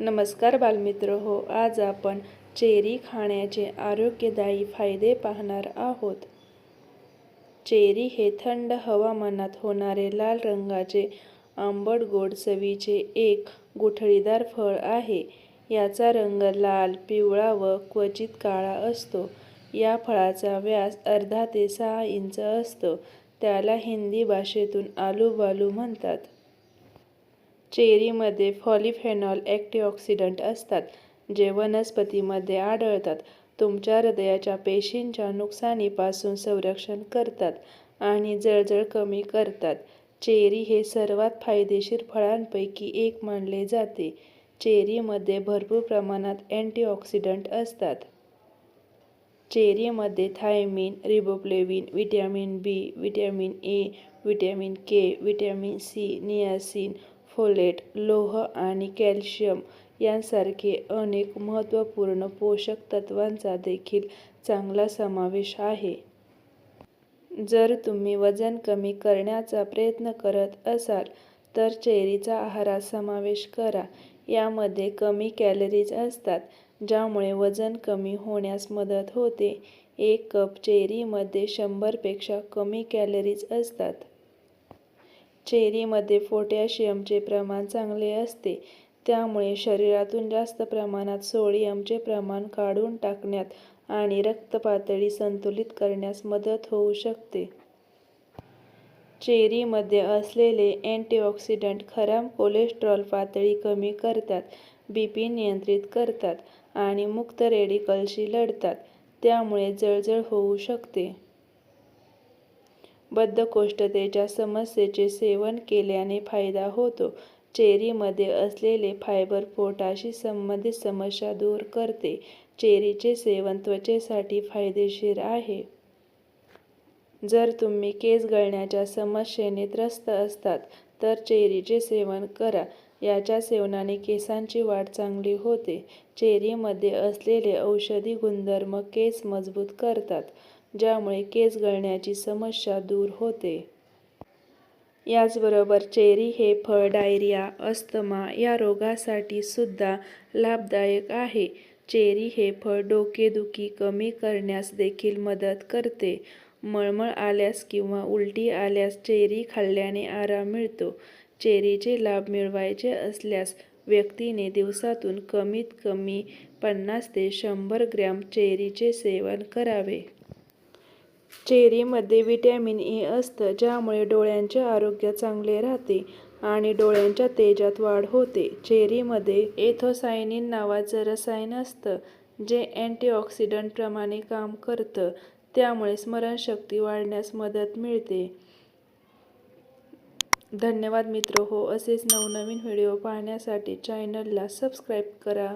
नमस्कार बालमित्र हो आज आपण चेरी खाण्याचे आरोग्यदायी फायदे पाहणार आहोत. चेरी हे थंड हवामानात होणारे लाल रंगाचे आंबट गोड चवीचे एक गुठळीदार फळ आहे. याचा रंग लाल पिवळा व क्वचित काळा असतो. या फळाचा व्यास अर्धा ते सहा इंच असतो. त्याला हिंदी भाषेतून आलूबालू म्हणतात. चेरीमध्ये फॉलिफेनॉल अँटीऑक्सिडंट असतात जे वनस्पतीमध्ये आढळतात. तुमच्या हृदयाच्या पेशींच्या नुकसानीपासून संरक्षण करतात आणि जळजळ कमी करतात. चेरी हे सर्वात फायदेशीर फळांपैकी एक मानले जाते. चेरीमध्ये भरपूर प्रमाणात अँटीऑक्सिडंट असतात. चेरीमध्ये thiamine riboflavin vitamin B vitamin A vitamin K vitamin C niacin folate लोह आणि कॅल्शियम यांसारखे अनेक महत्त्वपूर्ण पोषक तत्वांचा देखील चांगला समावेश आहे. जर तुम्ही वजन कमी करण्याचा प्रयत्न करत असाल तर चेरीचा आहारात समावेश करा. यामध्ये कमी कॅलरीज असतात ज्यामुळे वजन कमी होण्यास मदत होते. एक कप चेरीमध्ये शंभरपेक्षा कमी कॅलरीज असतात. चेरीमध्ये पोटॅशियमचे प्रमाण चांगले असते. त्यामुळे शरीरातून जास्त प्रमाणात सोडियमचे प्रमाण काढून टाकण्यात आणि रक्तपातळी संतुलित करण्यास मदत होऊ शकते. चेरीमध्ये असलेले अँटीऑक्सिडंट खराब कोलेस्टेरॉल पातळी कमी करतात बी पी नियंत्रित करतात आणि मुक्त रेडिकलशी लढतात. त्यामुळे जळजळ होऊ शकते. बद्धकोष्ठतेच्या समस्येचे सेवन केल्याने फायदा होतो. चेरीमध्ये असलेले फायबर पोटाशी संबंधित समस्या दूर करते. चेरीचे सेवन त्वचेसाठी फायदेशीर आहे. जर तुम्ही केस गळण्याच्या समस्येने त्रस्त असतात तर चेरीचे सेवन करा. याच्या सेवनाने केसांची वाढ चांगली होते. चेरीमध्ये असलेले औषधी गुणधर्म केस मजबूत करतात. ज्यामुळे केस गळण्याची समस्या दूर होते. याचबरोबर चेरी हे फळ डायरिया अस्थमा या रोगासाठी सुद्धा लाभदायक आहे. चेरी हे फळ डोकेदुखी कमी करण्यास देखील मदत करते. मळमळ आल्यास किंवा उलटी आल्यास चेरी खाल्ल्याने आराम मिळतो. चेरीचे लाभ मिळवायचे असल्यास व्यक्तीने दिवसातून कमीत कमी पन्नास ते शंभर ग्रॅम चेरीचे सेवन करावे. चेरीमध्ये व्हिटॅमिन ए असतं ज्यामुळे डोळ्यांचे आरोग्य चांगले राहते आणि डोळ्यांच्या तेजात वाढ होते. चेरीमध्ये एथोसायनिन नावाचं रसायन असतं जे अँटीऑक्सिडंटप्रमाणे काम करतं. त्यामुळे स्मरणशक्ती वाढण्यास मदत मिळते. धन्यवाद मित्र. हो असेच नवनवीन व्हिडिओ पाहण्यासाठी चॅनलला सबस्क्राईब करा.